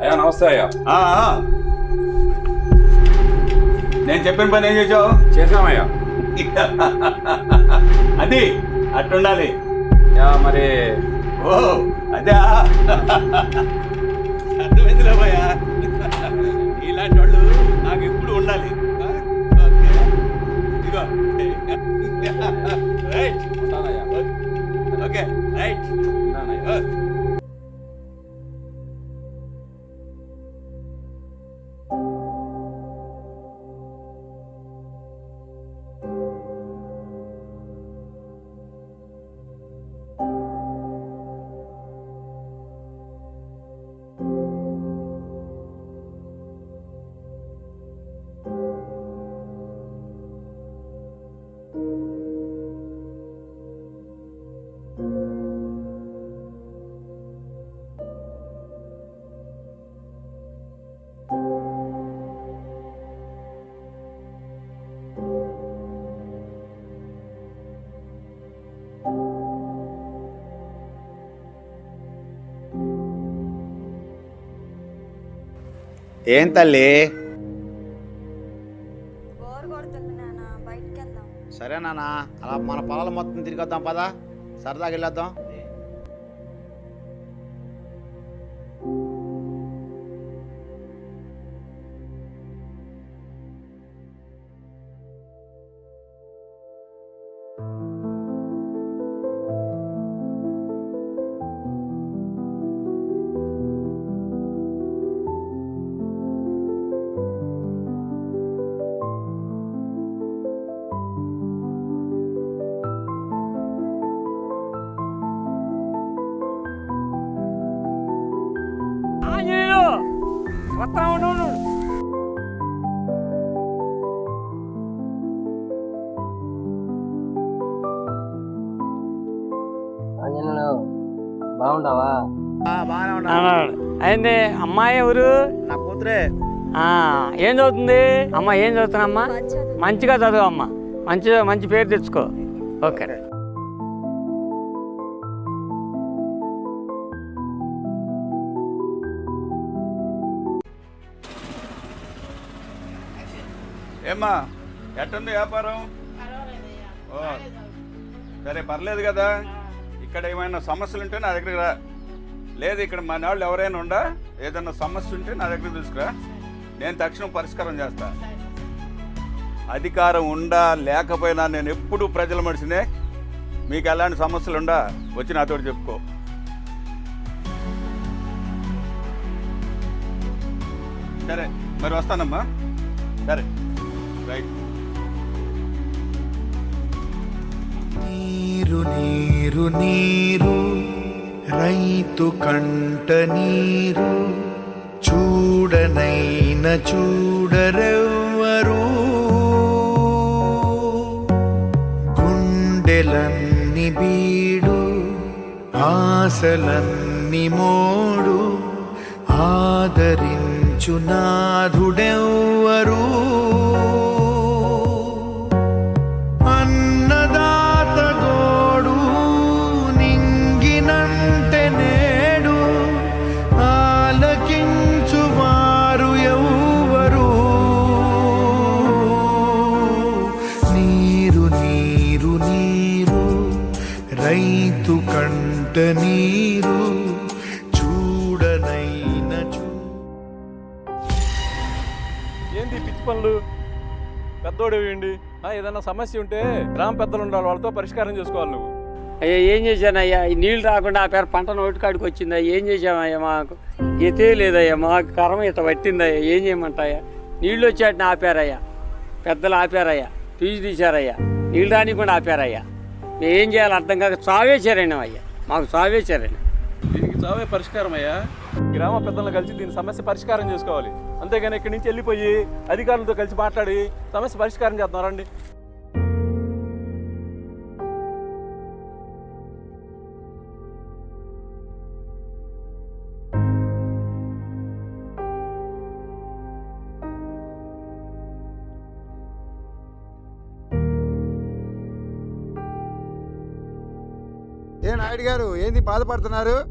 అయ్యా నమస్తే అయ్యా ఆ, ఆ. నేను చెప్పిన పని ఏం చేసావు చేసామయ్యా అది అట్టుండాలి అయ్యా మరి ఓ అదే అర్థమైందిలే భయ్యా ఇలాంటి వాళ్ళు నాకు ఎప్పుడు ఉండాలి ఆ? ఓకే. ఇదిగో రైట్ ఉంటానయ్యా ఓకే రైట్ ఉంటానయ్యా. ఓ. ఏం తల్లి? సరే నాన్న అలా మన పొలాలు మొత్తం తిరిగి వద్దాం పదా. సరదాగా వెళ్ళొద్దాం. అయింది అమ్మాయి ఎవరు నా కూతురే. ఆ, ఏం చదువుతుంది? అమ్మ ఏం చదువుతున్నామ్మా బాగా చదువు. మంచిగా చదువు అమ్మ. మంచి మంచి పేరు తెచ్చుకో. ఓకే. ఏమ్మా ఎట్టుంది వ్యాపారం? ఓ, సరే పర్లేదు కదా. ఇక్కడ ఏమైనా సమస్యలు ఉంటే నా దగ్గరికి రా. లేదు ఇక్కడ మన వాళ్ళు ఎవరైనా ఉండా? ఏదైనా సమస్య ఉంటే నా దగ్గర తీసుకురా. నేను తక్షణం పరిష్కారం చేస్తా. అధికారం ఉండా లేకపోయినా నేను ఎప్పుడు ప్రజల మనిషినే. మీకు ఎలాంటి సమస్యలు ఉండా వచ్చి నాతో చెప్పుకో. సరే మరి వస్తానమ్మా. సరే. రైట్. నీరు నీరు నీరు. రైతు కంట నీరు చూడనైన చూడరెవ్వరు. గుండెలన్ని బీడు ఆశలన్ని మోడు ఆదరించు నాథుడెవ్వరు. కంట నీరు చూడనైన చూ ఏంది పిచ్చి పనులు? పెద్దోడు ఏంటి? ఏదైనా సమస్య ఉంటే గ్రామ పెద్దలు ఉండాలి వాళ్ళతో పరిష్కారం చేసుకోవాలి నువ్వు. అయ్యా ఏం చేశానయ్యా? ఈ నీళ్ళు రాకుండా ఆ పేరు పంట నోటికాడికి వచ్చిందయ్యా. ఏం చేసామయ్యా మాకు? గతే లేదయ్యా మాకు కర్మ ఇట్ట పట్టిందయ్యా. ఏం చేయమంటాయా నీళ్ళు వచ్చాటిని ఆపారయ్యా. పెద్దలు ఆపారయ్యా. ఫీజు తీశారయ్యా. నీళ్ళు రానికుండా ఆపారయ్యా. మేము ఏం చేయాలి అర్థం కాక చావేశారండి అయ్యా మాకు చావేశారండి దీనికి చావే పరిష్కారం అయ్యా. గ్రామ పెద్దలను కలిసి దీని సమస్య పరిష్కారం చేసుకోవాలి. అంతేగాని ఇక్కడి నుంచి వెళ్ళిపోయి అధికారులతో కలిసి మాట్లాడి సమస్య పరిష్కారం చేద్దాం. రండి. ఏ నాయుడు గారు ఏంది బాధపడుతున్నారు?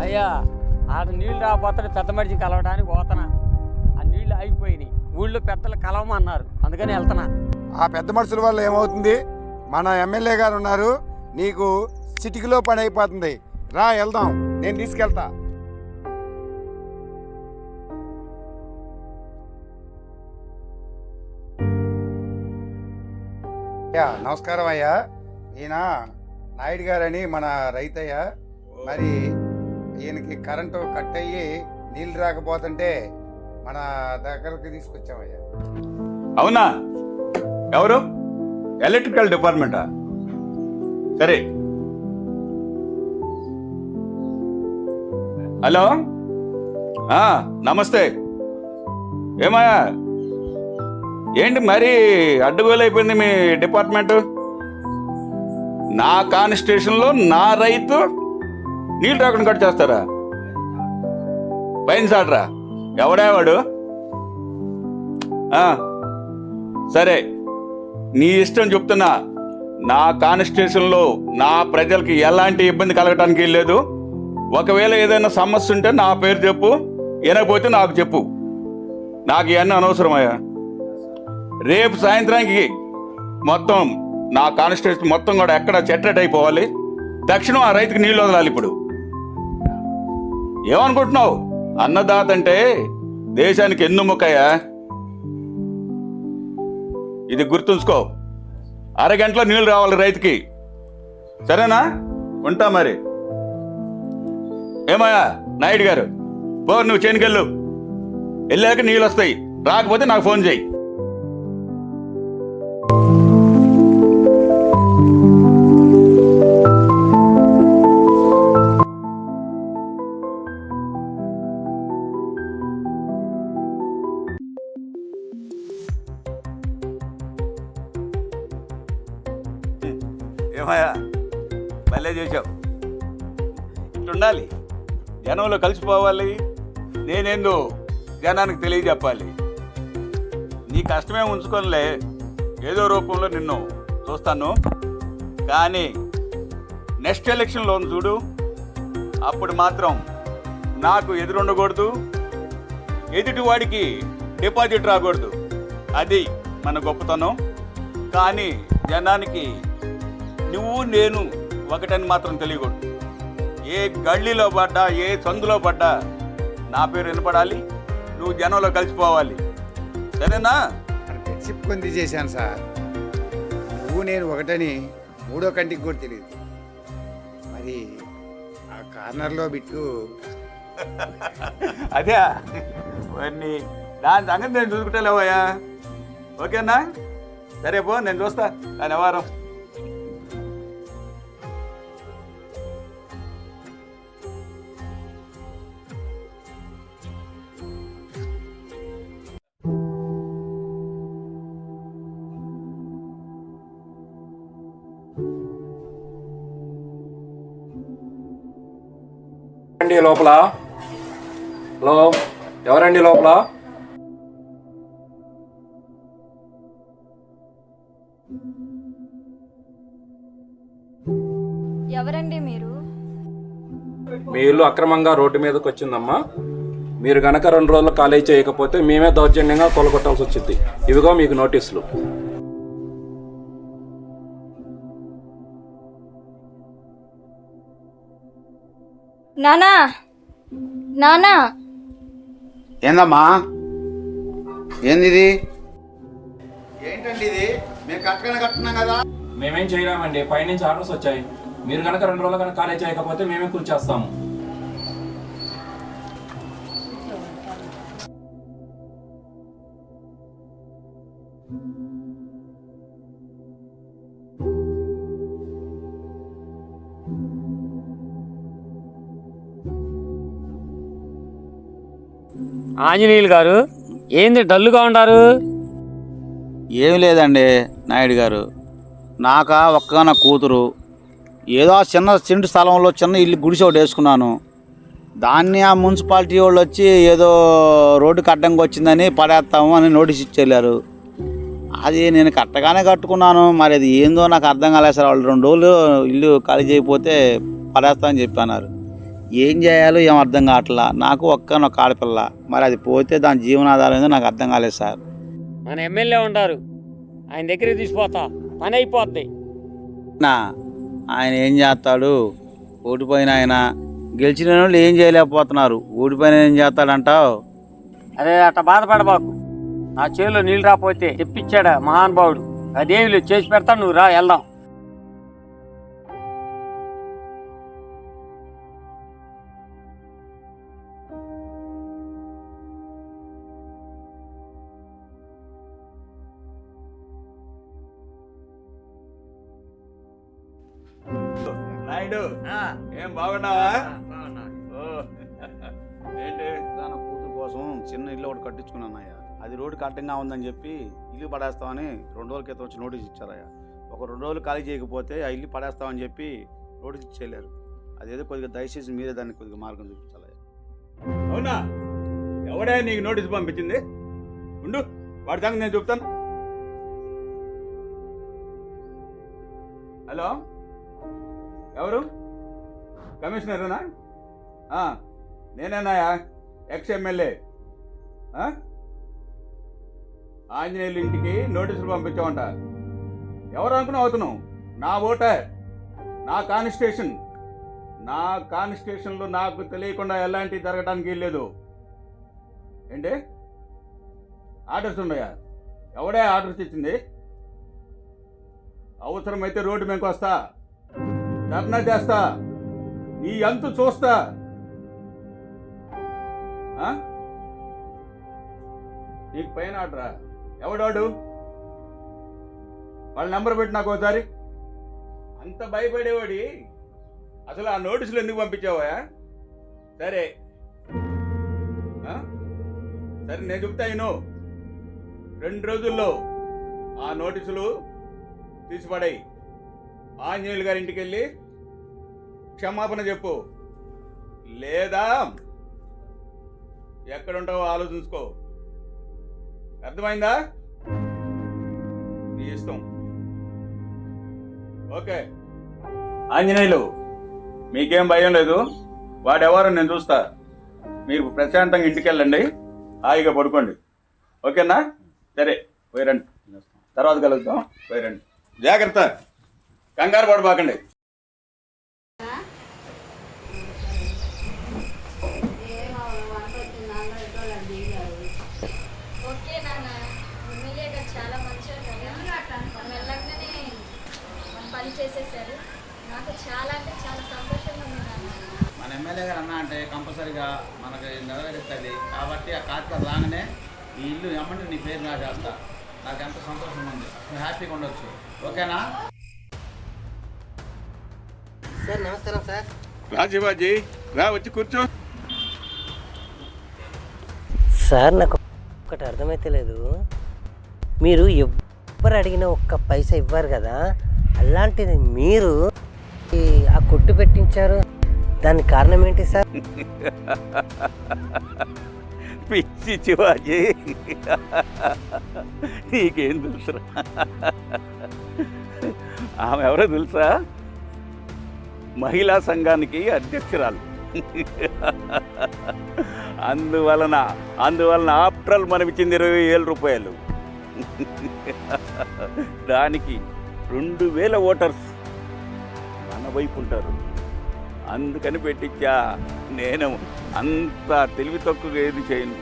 అయ్యా ఆడ నీళ్ళు రాకపోతే పెద్ద మనిషిని కలవడానికి పోతున్నా. ఆ నీళ్ళు ఆగిపోయినాయి. ఊళ్ళో పెద్దలు కలవమన్నారు. అందుకని వెళ్తున్నా. ఆ పెద్ద మనుషుల వల్ల ఏమవుతుంది? మన ఎమ్మెల్యే గారు ఉన్నారు. నీకు చిటికలో పని అయిపోతుంది. రా వెళ్దాం. నేను తీసుకెళ్తా. నమస్కారం అయ్యా. ఈయన నాయుడు గారని మన రైతయ్య మరి ఈయనకి కరెంటు కట్ అయ్యి నీళ్ళు రాకపోతుంటే మన దగ్గరకు తీసుకొచ్చామయ్యా. అవునా? ఎవరు? ఎలక్ట్రికల్ డిపార్ట్మెంటా? సరే. హలో? నమస్తే. ఏమయ్యా? ఏంటి మరీ అడ్డుగోలైపోయింది మీ డిపార్ట్మెంటు? నా కాన్స్టిట్యూషన్లో నా రైతు నీళ్ళు రాకుండా కట్ చేస్తారా? పైన సాడరా ఎవడేవాడు సరే నీ ఇష్టం చెప్తున్నా. నా కాన్స్టిట్యూషన్లో నా ప్రజలకి ఎలాంటి ఇబ్బంది కలగటానికి లేదు. ఒకవేళ ఏదైనా సమస్య ఉంటే నా పేరు చెప్పు వినకపోతే నాకు చెప్పు. నాకు ఇవన్నీ అనవసరమయ్యా. రేపు సాయంత్రానికి మొత్తం నా కాన్స్టిట్యూషన్ మొత్తం కూడా ఎక్కడ సెటరేట్ అయిపోవాలి? తక్షణం ఆ రైతుకి నీళ్ళు వదలాలి ఇప్పుడు. ఏమనుకుంటున్నావు? అన్నదాత అంటే దేశానికి ఎన్నుముక్కయ్యా ఇది గుర్తుంచుకో. అరగంటలో నీళ్ళు రావాలి రైతుకి. సరేనా? ఉంటా మరి. ఏమయ్యా నాయుడు గారు పో నువ్వు చేనుకెళ్ళు. వెళ్ళాక నీళ్ళు వస్తాయి. రాకపోతే నాకు ఫోన్ చేయి. ఏమయ్యా భలే చేసావు ఇట్లుండాలి. జనంలో కలిసిపోవాలి. నేనేందో జనానికి తెలియజెప్పాలి. నీ కష్టమే ఉంచుకోనిలే. ఏదో రూపంలో నిన్ను చూస్తాను. కానీ నెక్స్ట్ ఎలక్షన్లో చూడు. అప్పుడు మాత్రం నాకు ఎదురుండకూడదు. ఎదుటి వాడికి డిపాజిట్ రాకూడదు. అది మన గొప్పతనం. కానీ జనానికి నువ్వు నేను ఒకటని మాత్రం తెలియకూడదు. ఏ గల్లీలో పడ్డా ఏ సందులో పడ్డా నా పేరు వినపడాలి నువ్వు జనంలో కలిసిపోవాలి. సరేనా? ఫ్రెండ్షిప్ కొంది చేశాను సార్. నువ్వు నేను ఒకటని మూడో కంటికి కూడా తెలియదు. మరి ఆ కార్నర్లో బిట్టు. అదే. వాడిని దాని సంగతి నేను చూసుకుంటలేవయ్యా. ఓకేనా? సరే పో నేను చూస్తా. దాని వారం ఎవరండి లోపల. హలో ఎవరండి లోపల? ఎవరండి మీరు? మీ ఇల్లు అక్రమంగా రోడ్డు మీదకి వచ్చిందమ్మా. మీరు గనక రెండు రోజులు కాలేజ్ చేయకపోతే మేమే దౌర్జన్యంగా కొలగొట్టాల్సి వచ్చింది. ఇవిగో మీకు నోటీసులు. నానా నానా. ఏందమ్మా? ఏంది ఇది ఏంటండి ఇది? మేము కట్టగానే కట్టున్నాం కదా. మేమేం చేయలేమండి పైనుంచి ఆర్డర్స్ వచ్చాయి. మీరు గనక రెండు రోజులు కనుక కాలేజ్ చేయకపోతే మేమే కూర్చేస్తాము ఆంజనేయులు గారు ఏంది డల్లుగా ఉండారు? ఏమి లేదండి నాయుడు గారు. నాక ఒక్కన కూతురు. ఏదో ఆ చిన్న చింటి స్థలంలో చిన్న ఇల్లు గుడిసె ఒకటి వేసుకున్నాను. దాన్ని ఆ మున్సిపాలిటీ వాళ్ళు వచ్చి ఏదో రోడ్డుకి అడ్డంగా వచ్చిందని పడేస్తాము అని నోటీస్ ఇచ్చేళ్ళారు అది నేను కట్టగానే కట్టుకున్నాను. మరి అది ఏందో నాకు అర్థం కాలేదు సార్. వాళ్ళు రెండు రోజులు ఇల్లు ఖాళీ చేయకపోతే పడేస్తామని చెప్పన్నారు ఏం చేయాలో ఏం అర్థం కావట్లా? నాకు ఒక్కనొక్క ఆడపిల్ల మరి అది పోతే దాని జీవనాధారం ఏందో నాకు అర్థం కాలేదు సార్. మన ఎమ్మెల్యే ఉంటారు ఆయన దగ్గరికి తీసిపోతా. పని అయిపోద్ది. నా ఆయన ఏం చేస్తాడు? ఓడిపోయిన ఆయన. గెలిచిన వాళ్ళు ఏం చేయలేకపోతున్నారు. ఓడిపోయిన ఏం చేస్తాడంటావు? అదే అట్ట బాధపడబాకు. నా చేతిలో నీళ్ళు రాకపోతే తెప్పించాడా మహానుభావుడు? అదేమి లేదు చేసి పెడతాను నువ్వు రా వెళ్దాం. బాగున్నావా? ఓ, ఏంటి? నా కూతురు కోసం చిన్న ఇల్లు ఒకటి కట్టించుకున్నానయ్యా అది రోడ్డు కట్టంగా ఉందని చెప్పి ఇల్లు పడేస్తామని రెండు రోజుల క్రితం వచ్చి నోటీస్ ఇచ్చారయ్యా. ఒక రెండు రోజులు ఖాళీ చేయకపోతే ఆ ఇల్లు పడేస్తామని చెప్పి నోటీస్ ఇచ్చేయలేరు అదేదో కొద్దిగా దయచేసి మీరే దాన్ని కొద్దిగా మార్గం చూపించాలయ్యా. అవునా? ఎవడే నీకు నోటీస్ పంపించింది? ఉండు వాడి సంగతి నేను చెప్తాను. హలో? ఎవరు? కమిషనరేనా నేనేనాయా? Ex MLA. ఆంజనేయులు ఇంటికి నోటీసులు పంపించామంట. ఎవరు అనుకున్నావు అవుతున్నావు? నా ఓటర్ నా కాన్స్టిట్యూషన్. నా కాన్స్టిట్యూషన్లో నాకు తెలియకుండా ఎలాంటి జరగడానికి లేదు. ఏంటి? ఆర్డర్స్ ఉన్నాయా? ఎవడే ఆర్డర్స్ ఇచ్చింది అవసరమైతే రోడ్డు మీదకి వస్తా. ధర్నా చేస్తా. ఈ అంతు చూస్తా. నీకు పైన ఆడరా ఎవడాడు? వాళ్ళ నెంబర్ పెట్టి నాకు ఒకసారి. అంత భయపడేవాడి? అసలు ఆ నోటీసులు ఎందుకు పంపించావా? సరే. సరే నేను చెప్తా ఇను. రెండు రోజుల్లో ఆ నోటీసులు తీసిపడాయి. ఆంజనేయులు గారి ఇంటికి వెళ్ళి క్షమాపణ చెప్పు. లేదా ఎక్కడుంటావో ఆలోచించుకో. అర్థమైందా? నీ ఇష్టం. ఓకే. ఆంజనేయులు మీకేం భయం లేదు. వాడెవరో నేను చూస్తా. మీరు ప్రశాంతంగా ఇంటికి వెళ్ళండి హాయిగా పడుకోండి. ఓకేనా? సరే పోయిరండి తర్వాత కలుద్దాం. పోయిరండి జాగ్రత్త. కంగారు పడబాకండి ఓకే నాన్న ఎమ్మెల్యే గారు చాలా మంచిగా మెల్లగానే మన పని చేసేసారు. నాకు చాలా అంటే చాలా సంతోషంగా ఉంది నాన్న. మన ఎమ్మెల్యే గారు అన్నా అంటే కంపల్సరిగా మనకి నెరవేరుస్తుంది కాబట్టి ఆ కార్తీక రాగానే ఈ ఇల్లు ఎమ్మంటే నీ పేరు నా చేస్తా. నాకు ఎంత సంతోషంగా ఉంది. నువ్వు హ్యాపీగా ఉండొచ్చు. ఓకేనా? సార్ నమస్కారం సార్. రాజీవాజీ రా వచ్చి కూర్చో. సార్ నాకు ఒకటి అర్థమైతే లేదు. మీరు ఎవ్వరు అడిగినా ఒక్క పైసా ఇవ్వరు కదా. అలాంటిది మీరు ఈ ఆ కొట్టు పెట్టించారు. దానికి కారణం ఏంటి సార్? పిచ్చి శివాజీ నీకేం తెలుసురా? ఆమె ఎవరో తెలుసా? మహిళా సంఘానికి అధ్యక్షురాలు. అందువలన అందువలన ఆప్టల్ మనమిచ్చింది ఇరవై వేల రూపాయలు. దానికి రెండు వేల ఓటర్స్ మన వైపు ఉంటారు. అందుకని పెట్టించా నేను అంత తెలివి తక్కువ ఏది చేయను.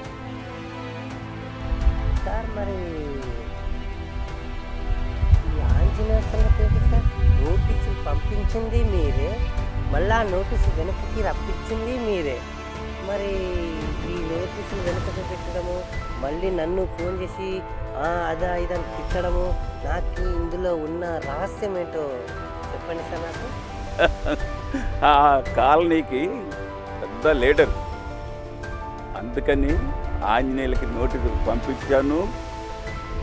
సార్ మరి ఈ ఆంజనేయ సార్? నోటీసులు పంపించింది మీరే మళ్ళా నోటీసు వెనక్కి రప్పించింది మీరే. మరి ఈ నోటీసులు వెనుకకు పెట్టడము మళ్ళీ నన్ను ఫోన్ చేసి "ఆ, అదా ఇదని తిట్టడము నాకు ఇందులో ఉన్న రహస్యం ఏంటో చెప్పండి సార్ నాకు. ఆ కాలనీకి పెద్ద లీడర్. అందుకని ఆంజనేయులకి నోటీసులు పంపించాను.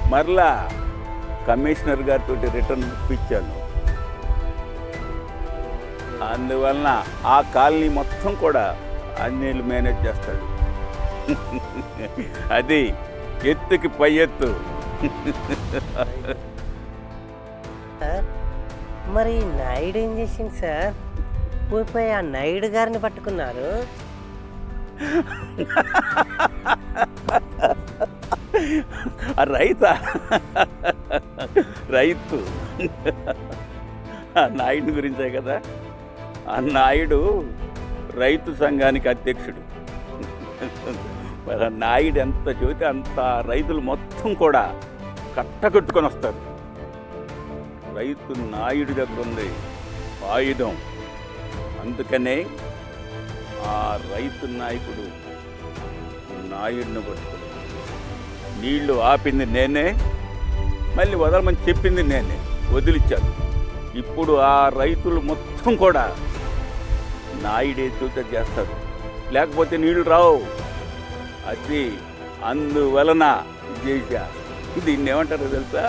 మరలా కమిషనర్ గారితో రిటర్న్ ఇప్పించాను. అందువలన ఆ కాలనీ మొత్తం కూడా ఆంజనేయులు మేనేజ్ చేస్తాడు. అది ఎత్తుకి పై ఎత్తు. సార్ మరి నాయుడు ఏం చేసింది సార్? తప్పిపోయి ఆ నాయుడు గారిని పట్టుకున్నారు. రైతా? రైతు. ఆ నాయుడు గురించే కదా? ఆ నాయుడు రైతు సంఘానికి అధ్యక్షుడు. నాయుడు ఎంత చెబితే అంత రైతులు మొత్తం కూడా కట్టకట్టుకొని వస్తారు. రైతు నాయుడి దగ్గర ఉంది ఆయుధం. అందుకనే ఆ రైతు నాయకుడు నాయుడిని పట్టుకుని నీళ్ళు ఆపింది నేనే మళ్ళీ వదలమని చెప్పింది నేనే వదిలిచ్చాను. ఇప్పుడు ఆ రైతులు మొత్తం కూడా నాయుడే చూత చేస్తారు లేకపోతే నీళ్ళు రావు. అది అందువలన చేశా దీన్ని ఏమంటారో తెలుసా?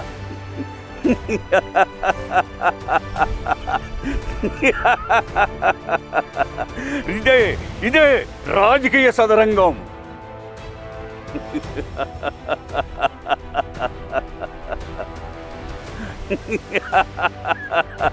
ఇదే ఇదే రాజకీయ సదరంగం.